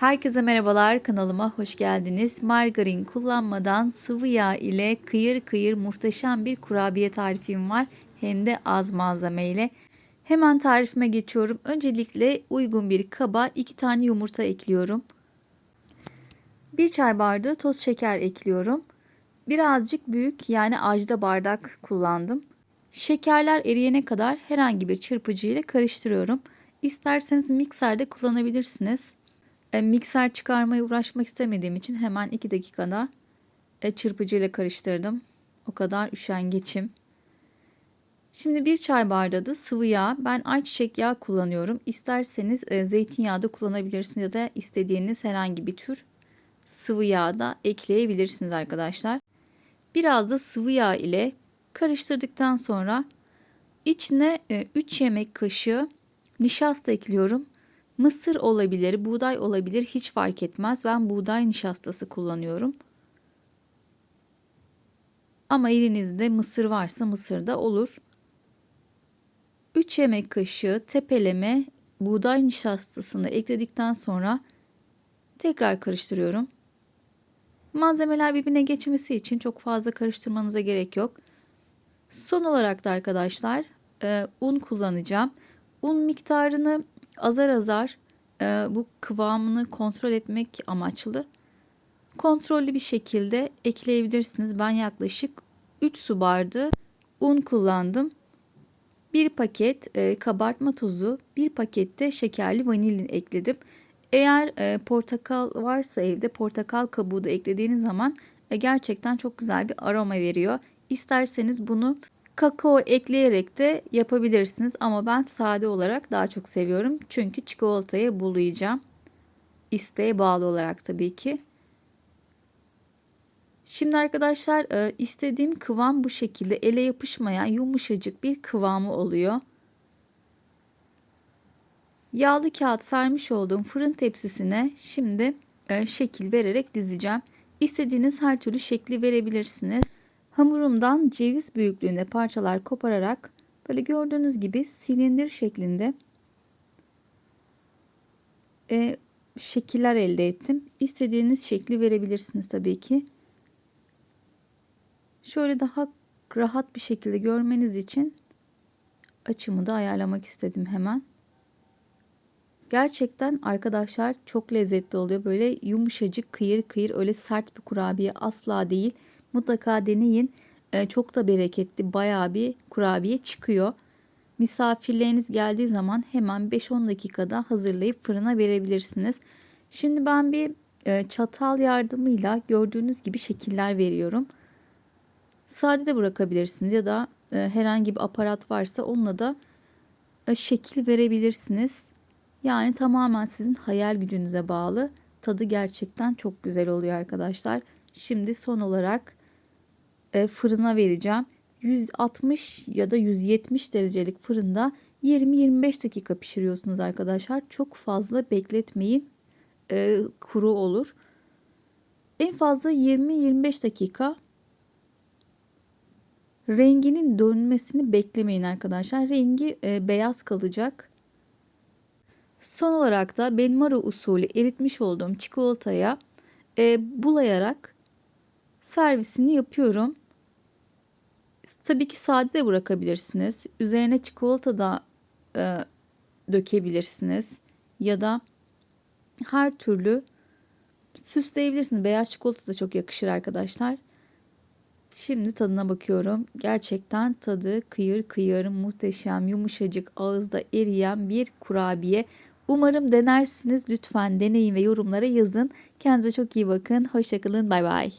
Herkese merhabalar kanalıma hoş geldiniz. Margarin kullanmadan sıvı yağ ile kıyır kıyır muhteşem bir kurabiye tarifim var. Hem de az malzeme ile. Hemen tarifime geçiyorum. Öncelikle uygun bir kaba 2 tane yumurta ekliyorum. 1 çay bardağı toz şeker ekliyorum. Birazcık büyük yani ajda bardak kullandım. Şekerler eriyene kadar herhangi bir çırpıcı ile karıştırıyorum. İsterseniz mikserde kullanabilirsiniz. E, mikser çıkarmaya uğraşmak istemediğim için hemen 2 dakikada e, çırpıcı karıştırdım. O kadar üşengeçim. Şimdi bir çay bardağı da sıvı yağ. Ben ayçiçek yağı kullanıyorum. İsterseniz e, zeytinyağı da kullanabilirsiniz ya da istediğiniz herhangi bir tür sıvı yağ da ekleyebilirsiniz arkadaşlar. Biraz da sıvı yağ ile karıştırdıktan sonra içine 3 yemek kaşığı nişasta ekliyorum. Mısır olabilir, buğday olabilir hiç fark etmez. Ben buğday nişastası kullanıyorum. Ama elinizde mısır varsa mısır da olur. 3 yemek kaşığı tepeleme buğday nişastasını ekledikten sonra tekrar karıştırıyorum. Malzemeler birbirine geçmesi için çok fazla karıştırmanıza gerek yok. Son olarak da arkadaşlar e, un kullanacağım. Un miktarını azar azar e, bu kıvamını kontrol etmek amaçlı kontrollü bir şekilde ekleyebilirsiniz. Ben yaklaşık 3 su bardağı un kullandım. Bir paket e, kabartma tozu, bir pakette şekerli vanilin ekledim. Eğer e, portakal varsa evde portakal kabuğu da eklediğiniz zaman e, gerçekten çok güzel bir aroma veriyor. İsterseniz bunu kakao ekleyerek de yapabilirsiniz ama ben sade olarak daha çok seviyorum. Çünkü çikolataya bulayacağım. İsteğe bağlı olarak tabii ki. Şimdi arkadaşlar e, istediğim kıvam bu şekilde ele yapışmayan yumuşacık bir kıvamı oluyor. Yağlı kağıt sarmış olduğum fırın tepsisine şimdi e, şekil vererek dizeceğim. İstediğiniz her türlü şekli verebilirsiniz. Hamurumdan ceviz büyüklüğünde parçalar kopararak böyle gördüğünüz gibi silindir şeklinde e, şekiller elde ettim. İstediğiniz şekli verebilirsiniz tabii ki. Şöyle daha rahat bir şekilde görmeniz için açımı da ayarlamak istedim hemen. Gerçekten arkadaşlar çok lezzetli oluyor. Böyle yumuşacık kıyır kıyır öyle sert bir kurabiye asla değil. Mutlaka deneyin. Ee, çok da bereketli bayağı bir kurabiye çıkıyor. Misafirleriniz geldiği zaman hemen 5-10 dakikada hazırlayıp fırına verebilirsiniz. Şimdi ben bir e, çatal yardımıyla gördüğünüz gibi şekiller veriyorum. Sade de bırakabilirsiniz ya da e, herhangi bir aparat varsa onunla da e, şekil verebilirsiniz. Yani tamamen sizin hayal gücünüze bağlı. Tadı gerçekten çok güzel oluyor arkadaşlar. Şimdi son olarak e, fırına vereceğim. 160 ya da 170 derecelik fırında 20-25 dakika pişiriyorsunuz arkadaşlar. Çok fazla bekletmeyin. E, kuru olur. En fazla 20-25 dakika renginin dönmesini beklemeyin arkadaşlar. Rengi e, beyaz kalacak. Son olarak da benmari usulü eritmiş olduğum çikolataya e, bulayarak servisini yapıyorum. Tabii ki sade de bırakabilirsiniz. Üzerine çikolata da e, dökebilirsiniz. Ya da her türlü süsleyebilirsiniz. Beyaz çikolata da çok yakışır arkadaşlar. Şimdi tadına bakıyorum. Gerçekten tadı kıyır kıyır, muhteşem, yumuşacık, ağızda eriyen bir kurabiye. Umarım denersiniz. Lütfen deneyin ve yorumlara yazın. Kendinize çok iyi bakın. Hoşçakalın. Bay bay.